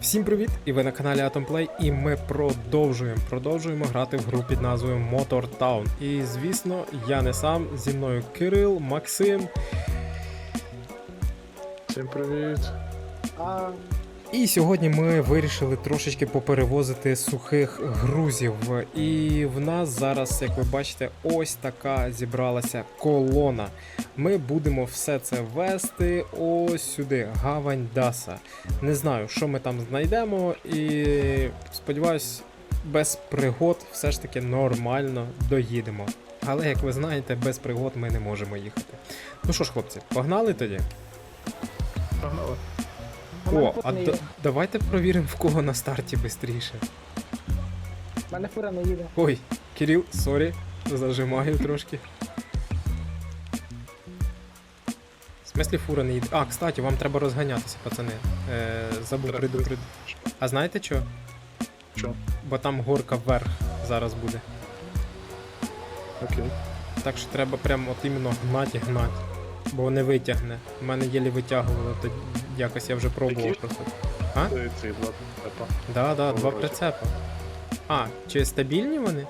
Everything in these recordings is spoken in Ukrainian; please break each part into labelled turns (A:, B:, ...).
A: Всім привіт! І ви на каналі Atomplay, і ми продовжуємо продовжуємо грати в гру під назвою Motor Town. І звісно, я не сам, зі мною Кирил, Максим.
B: Всім привіт.
C: А,
A: І сьогодні ми вирішили трошечки поперевозити сухих грузів. І в нас зараз, як ви бачите, ось така зібралася колона. Ми будемо все це вести ось сюди, гавань Даса. Не знаю, що ми там знайдемо, і сподіваюсь, без пригод все ж таки нормально доїдемо. Але як ви знаєте, без пригод ми не можемо їхати. Ну що ж, хлопці, погнали тоді?
B: Погнали.
A: О, а
C: їде.
A: давайте провіримо, в кого на старті швидше.
C: У мене фура не їде.
A: Ой, Кирил, сорі, зажимаю трошки. В смислі фура не їде. А, кстати, вам треба розганятися, пацани. Е, забув
B: Треба.
A: предупредити. А знаєте що?
B: Що?
A: Бо там горка вверх зараз буде.
B: Окей.
A: Так що треба прям от іменно гнать і гнать. Бо не витягне. У мене єлі витягувало, то якось я вже пробував
B: Які?
A: просто. А?
B: Це ці два тепа.
A: Да, да, два прицепа. А, чи стабільні вони?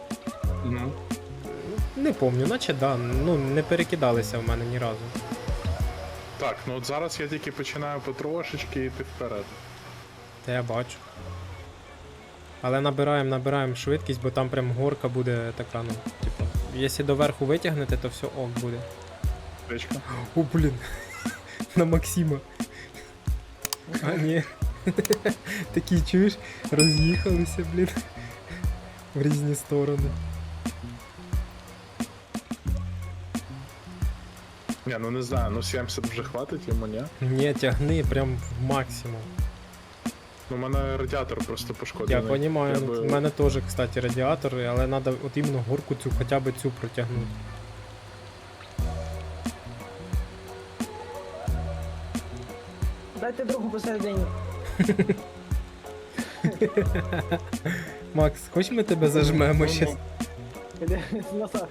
B: Угу.
A: Не помню, наче да. Ну, не перекидалися в мене ні разу.
B: Так, ну от зараз я тільки починаю потрошечки йти вперед.
A: Та я бачу. Але набираємо, набираємо швидкість, бо там прям горка буде така, ну, типу, якщо доверху витягнете, то все ок буде.
B: Речка.
A: О, блін. На Максима. А, ні. Такі, чуєш, роз'їхалися, блін. В різні сторони.
B: Ні, ну не знаю, ну 70 вже хватить йому, ні?
A: Ні, тягни прям в максимум.
B: Ну, у мене радіатор просто
A: Я
B: пошкоджений.
A: розумію,
B: би-
A: у мене теж, кстати, радіатор, але треба от іменно горку цю хоча б цю протягнути.
C: Дайте другу посередині.
A: Макс, хоч ми тебе зажмемо щас?
C: Назад.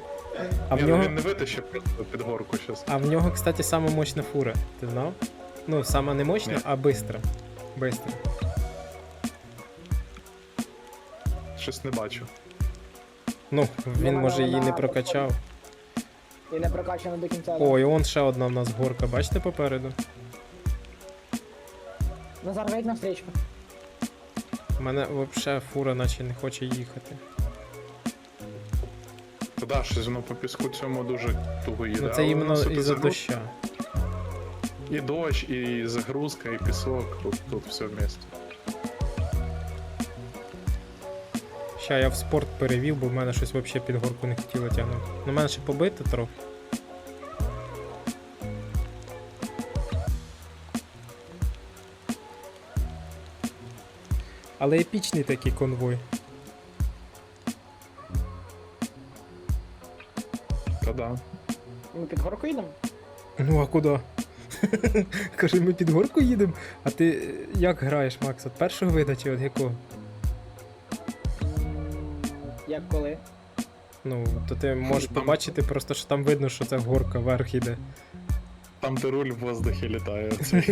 A: А в
B: ну
A: нього.
B: він не витащив просто під горку щас.
A: А в нього, кстати, сама мощна фура. Ти знав? Ну, сама не мощна,
B: Ні.
A: а бистра. Бистра.
B: Щось не бачу.
A: Ну, він може її не прокачав.
C: І не прокачано до кінця.
A: О, і он ще одна в нас горка, бачите попереду?
C: Назар, вийдь на встречку.
A: У мене взагалі фура наче не хоче їхати.
B: Та да, щось воно по піску цьому дуже туго їде.
A: Ну це
B: але
A: іменно із-за
B: загруз-
A: доща.
B: І дощ, і загрузка, і пісок. Тут, тут все вместе.
A: Ща я в спорт перевів, бо в мене щось взагалі під горку не хотіло тягнути. Ну, мене ще побито трохи. Але епічний такий конвой.
B: Та да.
C: Ми під горку їдемо?
A: Ну а куди? Каже, ми під горку їдемо. А ти е, як граєш, Макс? От першого вида чи от якого?
C: Як коли?
A: Ну, то ти можеш
B: Там-
A: побачити просто, що там видно, що це горка вверх іде.
B: Там, де руль в воздухі літає.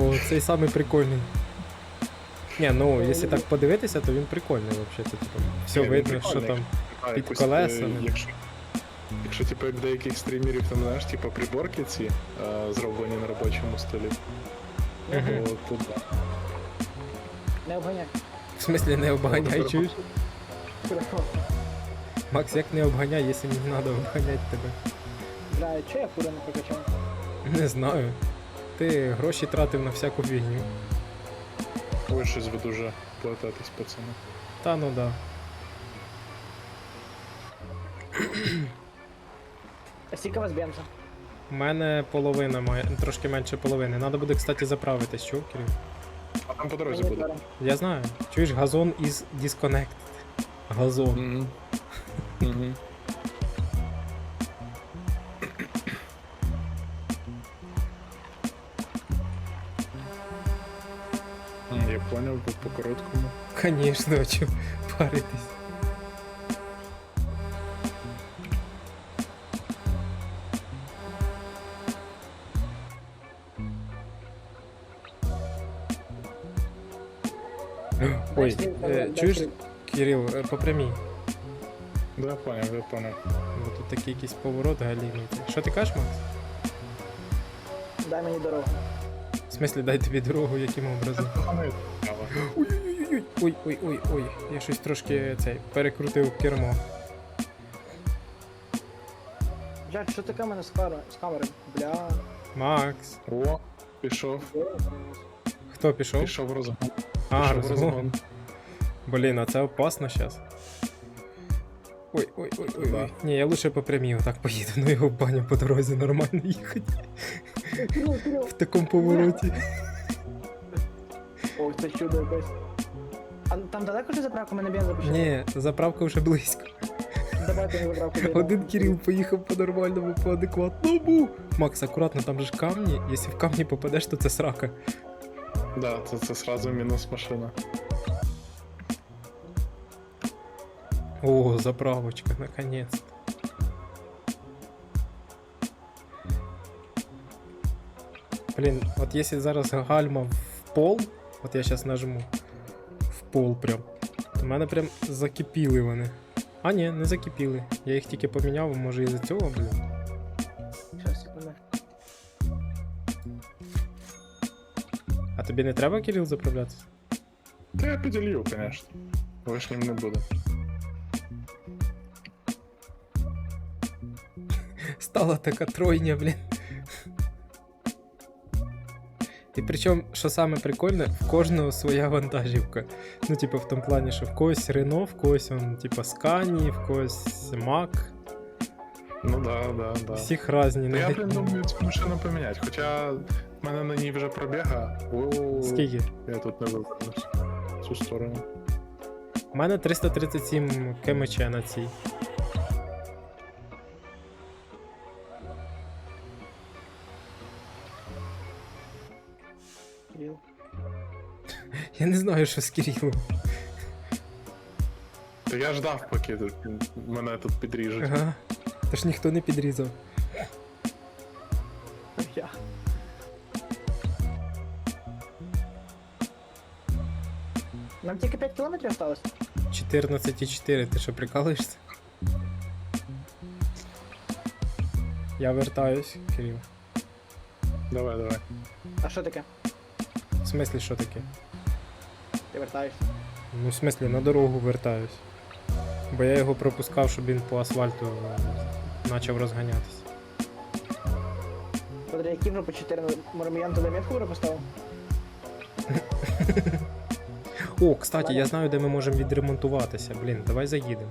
A: О, цей самий прикольний. Ні, ну, якщо так подивитися, то він прикольний взагалі. Типу, все
B: Ні, він
A: видно, що
B: прикольний.
A: там.
B: А,
A: Під
B: якось,
A: колесами.
B: е, Якщо, якщо типу, як деяких стрімерів, там, знаєш, типу, приборки ці е, зроблені на робочому столі,
A: Мгм.
B: то тут да.
C: Не обганяй.
A: В смислі не обганяй, чуєш? Макс, як не обганяй, якщо мені треба обганяти тебе.
C: Бля, чого я фура не прокачав?
A: Не знаю. Ти гроші тратив на всяку фігню.
B: Ой, щось ви дуже плететесь, пацани.
A: Та ну да.
C: А скільки у вас бенза?
A: У мене половина має, трошки менше половини. Надо буде, кстати, заправитись, чув, Кирил?
B: А там по дорозі буде.
A: Я знаю. Чуєш, газон із disconnected. Газон.
B: Угу. Угу. Я поняв, по короткому.
A: Конечно, а чо паритись. Ой,
C: дай
A: чуєш. Кирил, е, по прямій.
B: Да, я понял, я понял.
A: Бо тут такий якийсь поворот галімий. Що ти кажеш, Макс?
C: Дай мені дорогу.
A: В смислі, дай тобі дорогу, яким образом?
B: Пацаны,
A: Ой-ой-ой, ой, ой, ой, ой. Я щось трошки цей перекрутив кермо.
C: Блядь, що таке в мене з камери? З камери? Бля.
A: Макс.
B: О, пішов,
A: Хто пішов?
B: пішов розгон.
A: А,
B: Пішов
A: розгон. Блін, а це опасно зараз. Ой, ой, ой, ой,
B: Да.
A: ой. Ні, я лучше по прямій отак поїду, ну його в баню по дорозі нормально їхати. В такому повороті.
C: Ой, це чудо якесь. А там далеко вже заправка? У мене бенза почав.
A: Ні, заправка вже близько.
C: Давайте на заправку. доїдемо.
A: Один Кирил поїхав по нормальному, по адекватному. Макс, акуратно, там же ж камні. Якщо в камні попадеш, то це срака.
B: Да, це, це сразу мінус машина.
A: О, заправочка, наконец-то. Блин, вот если зараз гальма в пол, от я сейчас нажму в пол прям, то в мене прям закипіли вони. А ні, не закипіли. Я їх тільки поміняв, може із-за цього, блін.
C: Щас, секунду.
A: А тобі не треба, Кирил, заправлятися?
B: Та я поділю, конечно. Лишнім не буде.
A: Стала така тройня, блін. І причому, що саме прикольне, в кожного своя вантажівка. Ну, типу, в тому плані, що в когось Рено, в когось он, типу, Скані, в когось Мак.
B: Ну да, да, да.
A: Всіх різні.
B: Та я, блін, думаю, цю машину поміняти. Хоча в мене на ній вже пробіга. О,
A: Скільки?
B: Я тут не вивернусь. В Цю сторону.
A: У мене 337 КМЧ на цій. Я не знаю, що з Кирилом.
B: Та я ждав, поки тут мене тут підріжуть.
A: Ага. Та ж ніхто не підрізав.
C: Я. Нам тільки 5 кілометрів осталось.
A: 14,4, ти що прикалуєшся? Я вертаюсь, Кирил.
B: Давай, давай.
C: А що таке?
A: В смислі, що таке?
C: Ти вертаєшся.
A: Ну, в смислі, на дорогу вертаюсь. Бо я його пропускав, щоб він по асфальту е, почав розганятися.
C: Смотри, які вже по 4 Морміян туди метку вже поставив.
A: О, кстати, я знаю, де ми можемо відремонтуватися. Блін, давай заїдемо.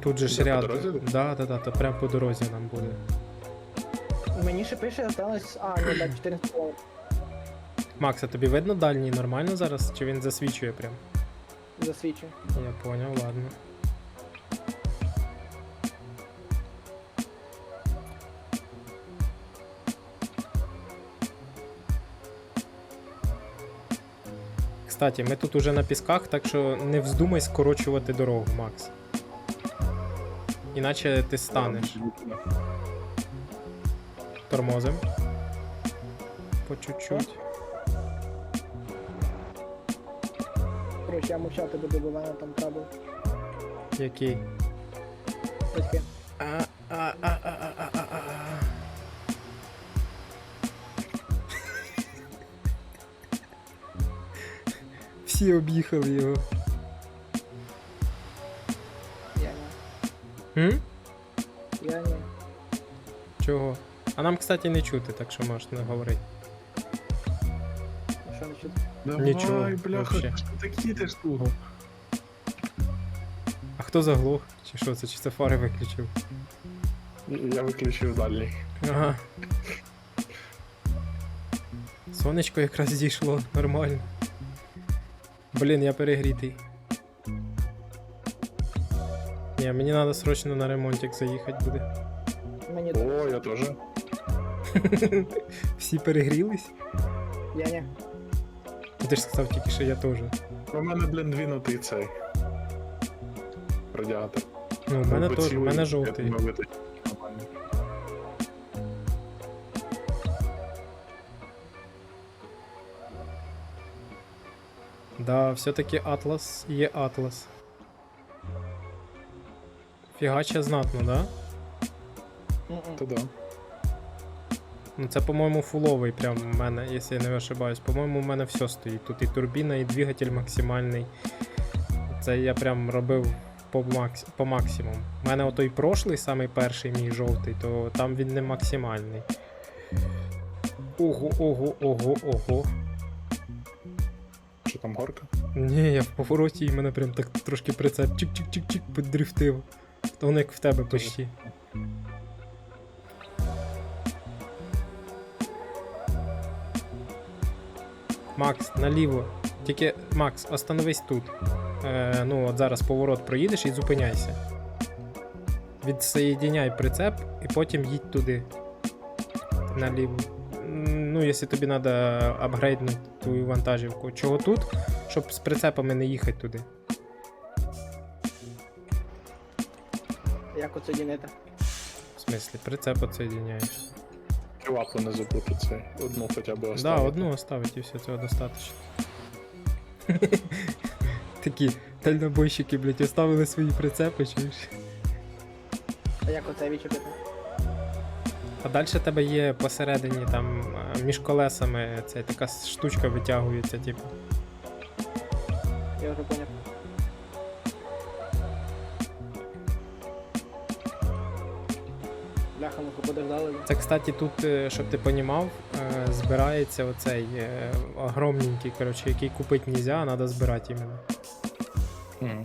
A: Тут же ж
B: Де, по
A: ряд.
B: дорозі?
A: Да, да, да, то прямо по дорозі нам буде.
C: Мені ще пише, осталось. А, ні, так, 14 кілометрів.
A: Макс, а тобі видно дальній нормально зараз? Чи він засвічує прям?
C: Засвідчую.
A: Я поняв, ладно. Кстати, ми тут уже на пісках, так що не вздумай скорочувати дорогу, Макс. Іначе ти станеш. Тормозим. По чуть-чуть.
C: Короче, я мовчати буду, бо в мене там трабл.
A: Який?
C: Батьки.
A: А, а, а, а, а, а, а, а. Всі об'їхали його.
C: Я.
A: М?
C: Я ні.
A: Чого? А нам, кстати, не чути, так що можеш не говорити.
B: Давай,
A: Нічого,
B: бляха,
A: вообще.
B: що ти туго.
A: А хто заглох? Чи що це? Чи це фари виключив?
B: Я виключив дальній.
A: Ага. Сонечко якраз зійшло, нормально. Блін, я перегрітий. Ні, мені треба срочно на ремонтик заїхати буде.
C: Мені.
B: О, я теж.
A: Всі перегрілись?
C: Я ні.
A: Ти ж сказав тільки, що я теж.
B: У мене, блін, двінутий цей. Радіатор.
A: Ну, у мене теж, у мене жовтий. Да, все-таки Атлас є Атлас. Фігача знатно, да?
B: То да.
A: Ну це, по-моєму, фуловий прям в мене, якщо я не ошибаюсь. По-моєму, у мене все стоїть. Тут і турбіна, і двигатель максимальний. Це я прям робив по, макс... по максимуму. У мене отой прошлий, самий перший мій жовтий, то там він не максимальний. Ого, ого, ого, ого.
B: Що там горка?
A: Ні, я в повороті і мене прям так трошки прицеп чик-чик-чик-чик піддрифтив. То воно як в тебе почти. Макс, наліво. Тільки, Макс, остановись тут. Е, ну, от зараз поворот проїдеш і зупиняйся. Відсоєдіняй прицеп і потім їдь туди. Наліво. Ну, якщо тобі треба апгрейднути твою вантажівку. Чого тут? Щоб з прицепами не їхати туди.
C: Як оце дінити?
A: В смислі, прицеп відсоєдіняєш.
B: Лапу не забути цей. Одну хоча б
A: Да,
B: оставити.
A: одну оставить і все, цього достатньо. Такі дальнобойщики, блядь, оставили свої прицепи, чуєш?
C: А як оце відчепити?
A: А далі тебе є посередині, там, е, між колесами ця така штучка витягується, типу.
C: Я вже поняв.
A: Це, кстати, тут, е, щоб ти понімав, е, збирається оцей е, огромненький, коротше, який купити нельзя, а треба збирати іменно.
B: Мгм.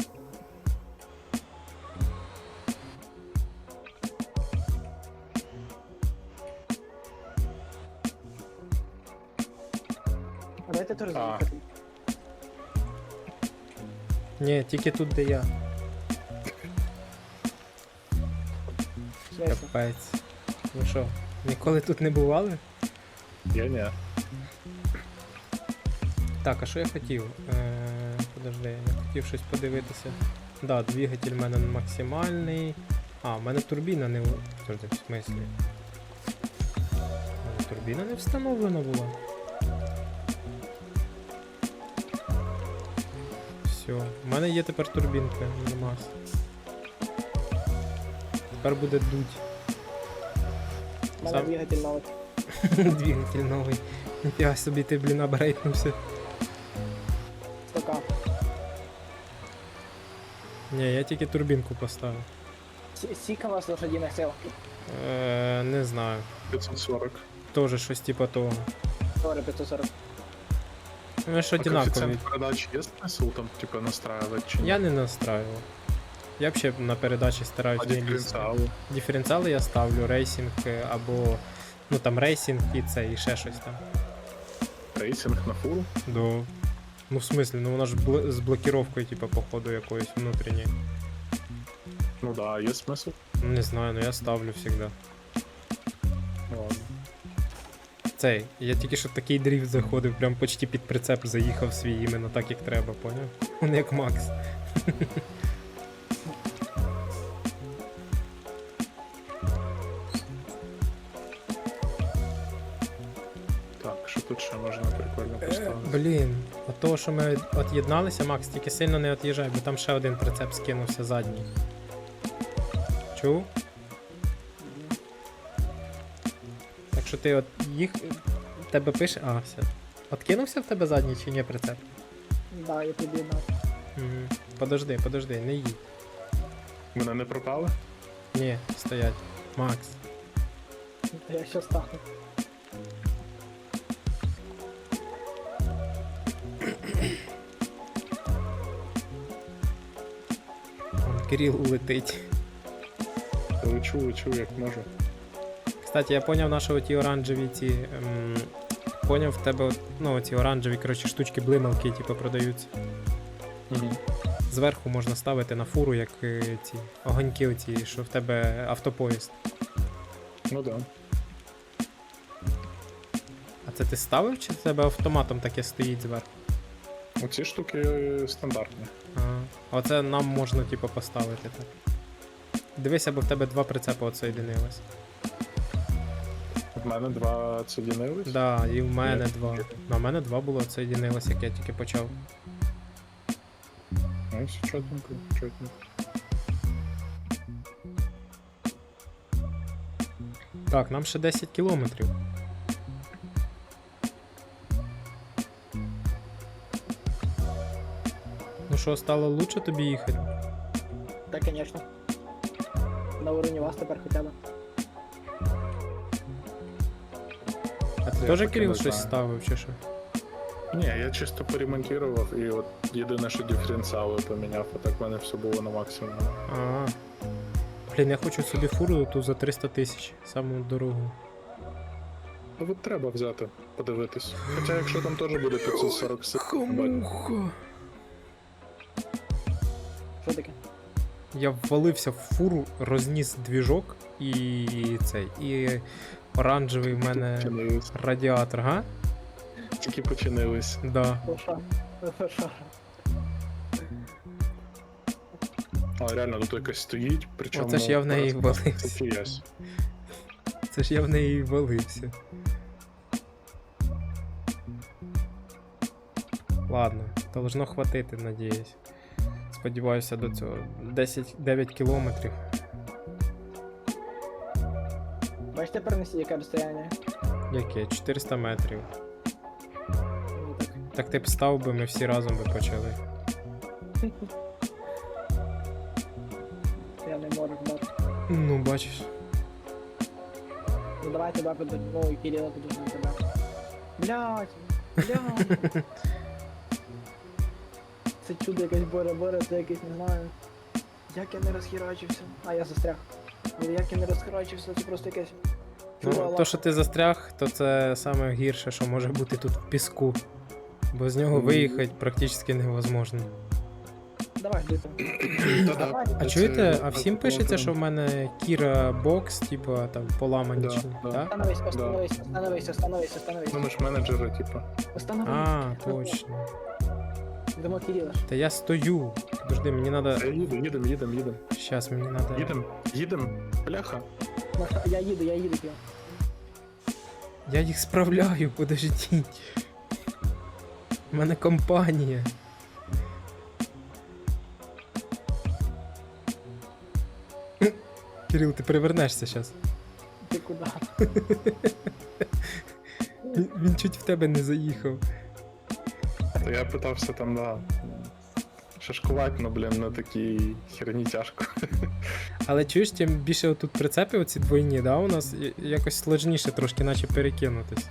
C: А дайте теж
B: А.
A: Ні, тільки тут, де я. Капець. Ви що, ніколи тут не бували?
B: Я ні.
A: Так, а що я хотів? Е, подожди, я хотів щось подивитися. Да, двигатель в мене максимальний. А, в мене турбіна не. в- Подожди, в смислі? У мене турбіна не встановлена була. Все. У мене є тепер турбінка, нормас. Тепер буде дуть.
C: Мене
A: Сам-
C: двигатель новий.
A: Двигатель новий. Ніфіга собі ти, блін, апгрейднувся.
C: Стока.
A: Ні, я тільки турбінку поставив.
C: Сіка у вас лошадіних сил.
A: Е, не знаю.
B: 540.
A: Тоже щось типа того.
C: Говорю, 540.
A: Ну, що
B: А
A: одинакові.
B: коэффициент передачи есть смысл там, типа, настраивать? Чи
A: Я не настраював. Я взагалі на передачі стараюсь не лізти. Диференціали я ставлю, рейсинг е, або. Ну там рейсинг і це, і ще щось там.
B: Рейсинг на фуру?
A: До. Ну в смислі, ну вона ж бл- з блокіровкою, типа, походу, якоюсь внутрішньою.
B: Ну да, есть смысл.
A: Ну не знаю, ну я ставлю завжди.
B: Ну ладно.
A: Цей, я тільки що такий дріфт заходив, прям почти під прицеп заїхав свій іменно так, як треба, поняв? Он як Макс.
B: тут ще можна прикольно
A: Е,
B: поставити?
A: Блін, от того, що ми від'єдналися, Макс, тільки сильно не від'їжджай, бо там ще один прицеп скинувся задній. Чув? Так що ти от їх. Тебе пише. А, все. Откинувся в тебе задній чи ні прицеп?
C: Да, я під'єднав.
A: Угу. Подожди, подожди, не їдь.
B: Мене не пропали?
A: Ні, стоять. Макс.
C: Я ще стану.
A: Кирил улетить.
B: Лечу, лечу, як можу.
A: Кстати, я поняв нашого ті оранжеві ці. Ем, поняв в тебе, ну, ці оранжеві, коротше, штучки блималки, типу, продаються.
B: Угу.
A: Зверху можна ставити на фуру, як е, ці огоньки, оці, що в тебе автопоїзд.
B: Ну да.
A: А це ти ставив, чи в тебе автоматом таке стоїть зверху?
B: Оці штуки стандартні.
A: Ага. Оце нам можна, типу, поставити так. Дивись, аби в тебе два прицепи отсоєдинились.
B: В мене два цедінились.
A: Да, і в мене
B: Як?
A: два. На мене два було отсоєдинилось, як я тільки почав.
B: Ну, все чотненько, чотненько.
A: Так, нам ще 10 кілометрів. Що, стало лучше тобі їхати?
C: Так, звісно. На уровні вас тепер хоча б.
A: А ти
B: Я
A: теж Кирил
B: не
A: щось
B: знаю.
A: ставив чи що?
B: Ні, я чисто поремонтував і от єдине, що диференціали поміняв, а так в мене все було на максимумі.
A: А. Блін, я хочу собі фуру ту за 300 тисяч, саму дорогу.
B: Ну от треба взяти, подивитись. Хоча якщо там теж буде 547, бать,
C: Що таке?
A: Я ввалився в фуру, розніс двіжок і цей. І оранжевий в мене
B: починились.
A: радіатор, га?
B: Тільки починились.
A: Да.
C: Лоша. Лоша.
B: А реально тут якась стоїть, причому.
A: Оце ж я в неї
B: зараз-
A: валився.
B: Це чиясь.
A: Це ж я в неї валився. Ладно, должно хватити, надіюсь. Сподіваюся до цього. 10 9 кілометрів.
C: Бачите, перенесі, яке розстояння?
A: Яке? 400 метрів.
C: Ну, так.
A: Так ти б став би, ми всі разом би почали.
C: Я не можу бати.
A: Ну, бачиш.
C: Ну давай тебе. Ну, і Кирила подожду тебе. Блять. Блять. Це чудо якесь боре боре, це якесь не знаю. Як я не розхерачився. А я застряг. Але як я не розхерачився, це просто якесь.
A: Ну, то, що ти застряг, то це саме гірше, що може бути тут в піску. Бо з нього виїхати практично невозможно.
C: Давай. Давай.
A: А чуєте, а всім пишеться, що в мене Кіра бокс, типа там поламані чи
B: да.
A: да?
C: Остановись, остановись, остановись, остановись, остановись.
B: Ну ми ж менеджери, типа.
C: Остановись.
A: А, точно.
C: Думаю, Кирилла.
A: Та я стою. Подожди, мені надо.
B: Та їдемо, їдемо, їдемо, їдемо.
A: Щас, мені надо.
B: Їдемо, їдемо. Бляха.
C: Маша, Я їду, я їду, Кирилл.
A: Я їх справляю, подождіть. У мене компанія. Кирил, ти перевернешся зараз.
C: Ти куди?
A: Він, він чуть в тебе не заїхав.
B: То я питався там, да. Шашкувати, ну, блін, на такій херні тяжко.
A: Але чуєш, тим більше отут прицепи оці двойні, да, у нас якось сложніше трошки, наче перекинутись.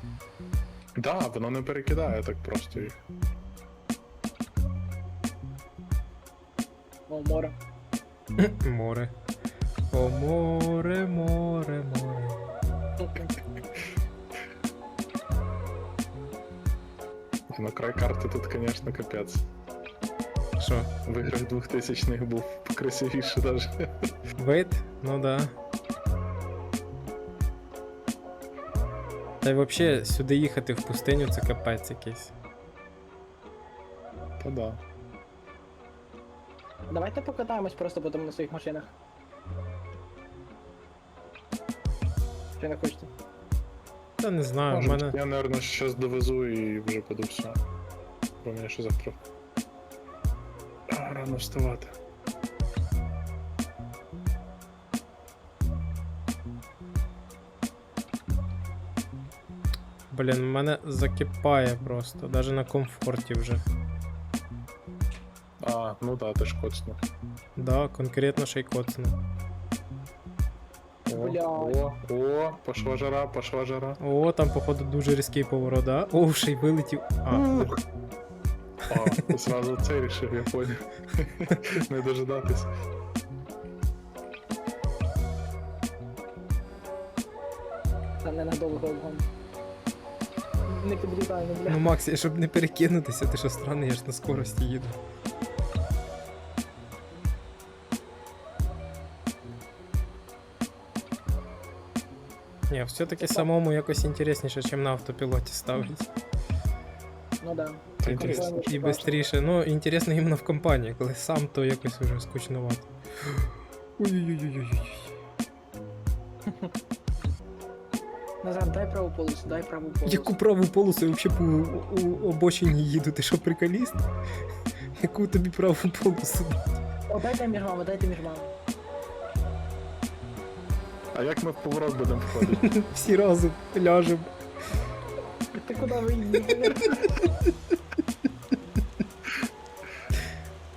B: Да, воно не перекидає так просто їх.
C: О, море.
A: Море. О, море, море, море.
B: На край карти тут, звісно, капець.
A: Що,
B: В іграх 2000-х був покрасивіше даже.
A: вид? Ну да. Та й взагалі сюди їхати в пустиню це капець якийсь.
B: Та да.
C: Давайте покатаємось просто потім на своїх машинах. Чи не хочете?
A: Та не знаю,
B: Може,
A: мене.
B: Я, наверное, зараз довезу і вже буду все. Бо мені ще завтра. Рано вставати.
A: Блін, мене закипає просто, навіть на комфорті вже.
B: А, ну да, ти ж коцнув.
A: Да, конкретно ще й коцну.
B: О,
C: Блядь.
B: о, о, пошла жара, пошла жара.
A: О, там, походу, дуже різкий поворот, да? О, ще й вилетів. А.
B: А, зразу це рішив, я понял. Не дожидатись.
C: Та ненадовго обгон. Не підлітай, ну бля.
A: ну Макс, я щоб не перекинутися, ти що странний, я ж на скорості їду. Ні, все-таки самому якось інтересніше, ніж на автопілоті ставить.
C: Ну да.
B: Інтересно.
C: Компанія
A: І швидше. Ну, інтересно іменно в компанії, коли сам, то якось уже скучновато. Ой-ой-ой-ой.
C: Назар, дай праву полосу, дай праву полосу.
A: Яку праву полосу я взагалі по у- у обочині їду, ти що приколіст? Яку тобі праву полосу?
C: О, дайте між вами, дайте між вами.
B: А як ми в поворот будемо входити?
A: Всі разом ляжемо.
C: Ти куди ви їдете?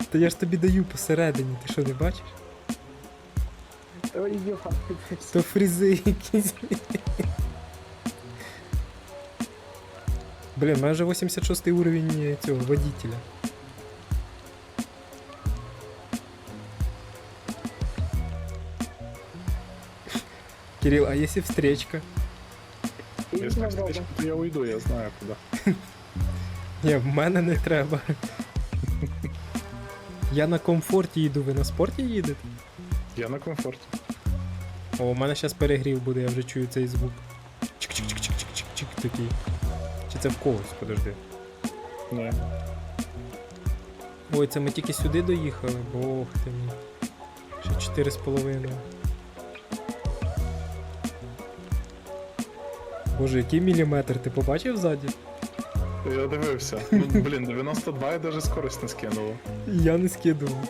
A: Та я ж тобі даю посередині, ти що не бачиш? То фрізи якісь. Блін, у мене вже 86 уровень цього водителя. Кирилл, а если встречка?
B: Если встречка, то я уйду, я знаю куда.
A: Не, в мене не треба. Я на комфорті їду, ви на спорті їдете?
B: Я на комфорті.
A: О, у мене зараз перегрів буде, я вже чую цей звук. Чик-чик-чик-чик-чик-чик такий. Чи це в когось, подожди.
B: Не.
A: Ой, це ми тільки сюди доїхали, бог ти мій. Ще 4,5. Боже, який міліметр, ти побачив ззаді?
B: Я дивився. Ну, блін, 92 я навіть скорость не скинуло.
A: Я не скидував.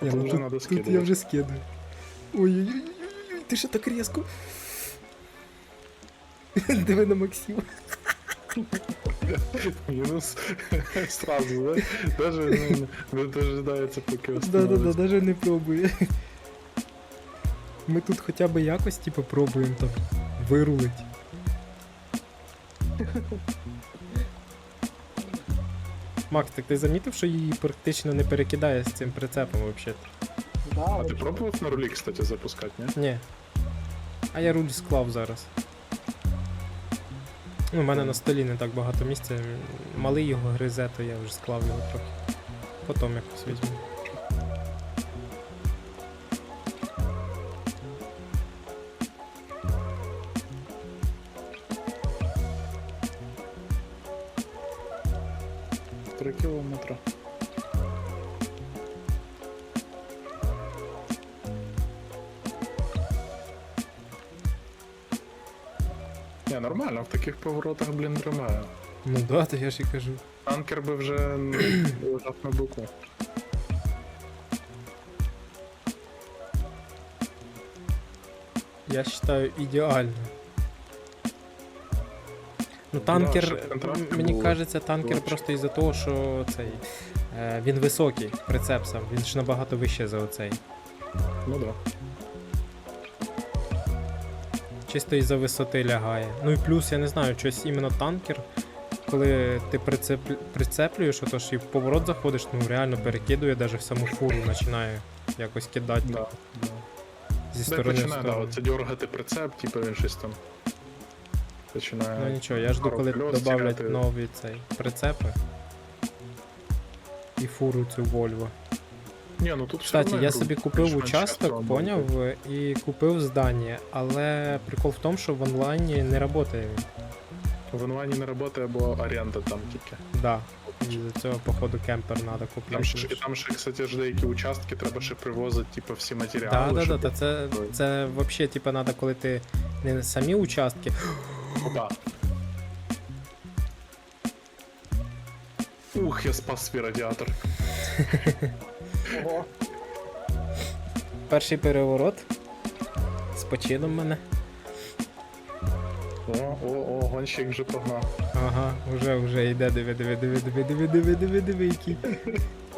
B: Тут
A: ну
B: вже
A: тут,
B: надо
A: тут я
B: скидувати.
A: вже скидую. Ой-ой-ой, ти ще так різко. Диви на Максима.
B: Мінус сразу, да? Даже ну, не дожидається, поки
A: Да-да-да,
B: остановиться.
A: даже не пробує. Ми тут хоча б якось, типу, пробуємо там вирулить. Макс, так ти замітив, що її практично не перекидає з цим прицепом взагалі?
C: Да,
B: А ти пробував на рулі, кстати, запускати, ні?
A: Ні. А я руль склав зараз. Ну, у мене на столі не так багато місця. Малий його гризе, то я вже склав його трохи. Потім якось візьму.
B: Три кілометри. Не, нормально, в таких поворотах, блін, тримає.
A: Ну да, то я ж і кажу.
B: Танкер би вже м, лежав на боку.
A: Я вважаю ідеально. Ну, танкер, м- мені кажеться, танкер
B: лучше.
A: просто із-за того, що цей. Е, він високий, прицеп сам, він ж набагато вище за оцей.
B: Ну да.
A: Чисто із-за висоти лягає. Ну і плюс, я не знаю, щось іменно танкер, коли ти прицеп... прицеплюєш, ото ж і в поворот заходиш, ну реально перекидує, навіть в саму фуру починає якось кидати
B: да, да.
A: зі сторони в
B: починає, да, оце дергати прицеп, типу він щось там. Починає.
A: Ну нічого, я жду, коли додавлять нові цей прицепи. І фуру цю Volvo.
B: Ні, ну тут
A: Кстати, я
B: гру-
A: собі купив участок, поняв, і купив здання, але прикол в тому, що в онлайні не працює він.
B: В онлайні не працює, бо оренда там тільки.
A: Да. І за цього, походу, кемпер треба
B: Там
A: купляти.
B: ще, там ще, кстати, ж деякі участки треба ще привозити, типу, всі матеріали.
A: Да, да, да, та це, це взагалі, типа, треба, коли ти не самі участки.
B: Да. Ух, я спас свій радіатор.
C: Ого.
A: Перший переворот. З почином мене.
B: О, о, о, гонщик вже погнав.
A: Ага, вже, вже йде, диви, диви, диви, диви, диви, диви, диви, диви, який.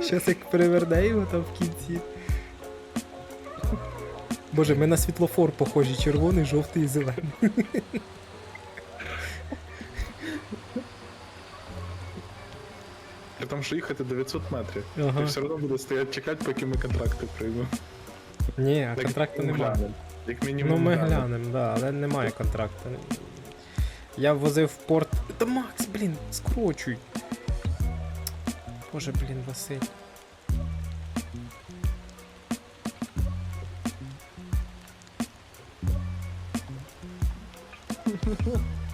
A: Щас як переверне його там в кінці. Боже, ми на світлофор похожі, червоний, жовтий і зелений.
B: При тому, що їхати 900 метрів.
A: Ага.
B: Ти все одно буде стояти чекати, поки ми контракти приймемо.
A: Ні, а
B: Як
A: контракту немає.
B: Як мінімум.
A: Ну ми
B: глянемо.
A: да, але немає контракту. Я возив в порт. Та Макс, блін, скрочуй. Боже, блін, Василь.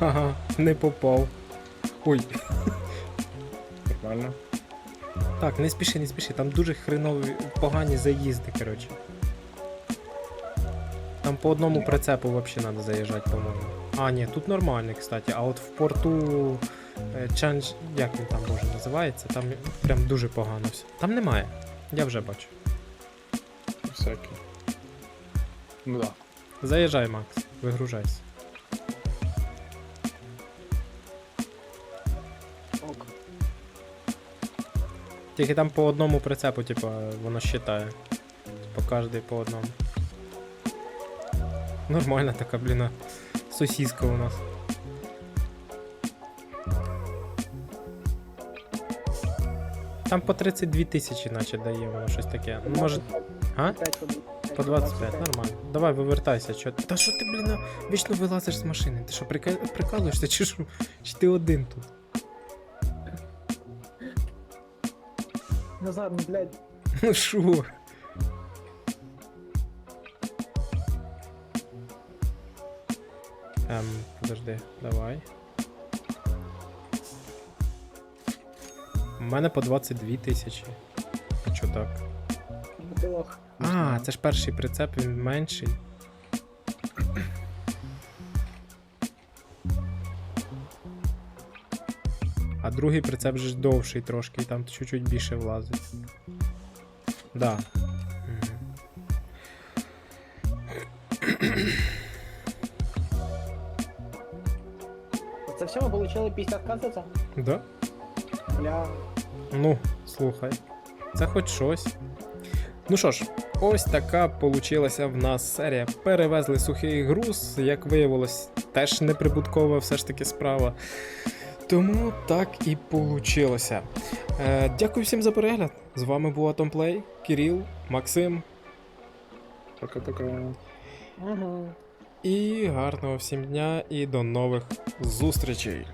A: Ага, не попав. Ой,
B: Нормально.
A: Так, не спіши, не спіши, там дуже хренові, погані заїзди, коротше. Там по одному прицепу взагалі треба заїжджати, по-моєму. А, ні, тут нормально, кстати. А от в порту е, Чанж, як він там боже називається, там прям дуже погано все. Там немає. Я вже бачу.
B: Всякий. Ну да.
A: Заїжджай, Макс, вигружайся.
C: Ок.
A: Тільки там по одному прицепу, типа, воно считає. По кожній по одному. Нормальна така, блін, сосіска у нас. Там по 32 тисячі, наче дає воно щось таке. Ну, може. А?
C: 5 ходить.
A: По 25, нормально. Давай, вивертайся, чо. Та що ти, блін, вічно вилазиш з машини? Ти що, прика- прикалуєшся, чи що? Чи ти один тут?
C: Назар, ну блядь.
A: Ну шо? Ем, подожди, давай. У мене по 22 тисячі. А чо так?
C: Лох.
A: А, це ж перший прицеп, він менший. А другий прицеп же ж довший трошки, і там чуть-чуть більше влазить. Да.
C: Це все ми отримали 50 к за це?
A: Да?
C: Бля.
A: Ну, слухай. Це хоч щось. Ну що ж, ось така получилася в нас серія. Перевезли сухий груз, як виявилось, теж неприбуткова все ж таки справа. Тому так і получилося. Е, дякую всім за перегляд. З вами був Атомплей, Кирил, Максим.
B: Пока-пока.
A: І гарного всім дня і до нових зустрічей.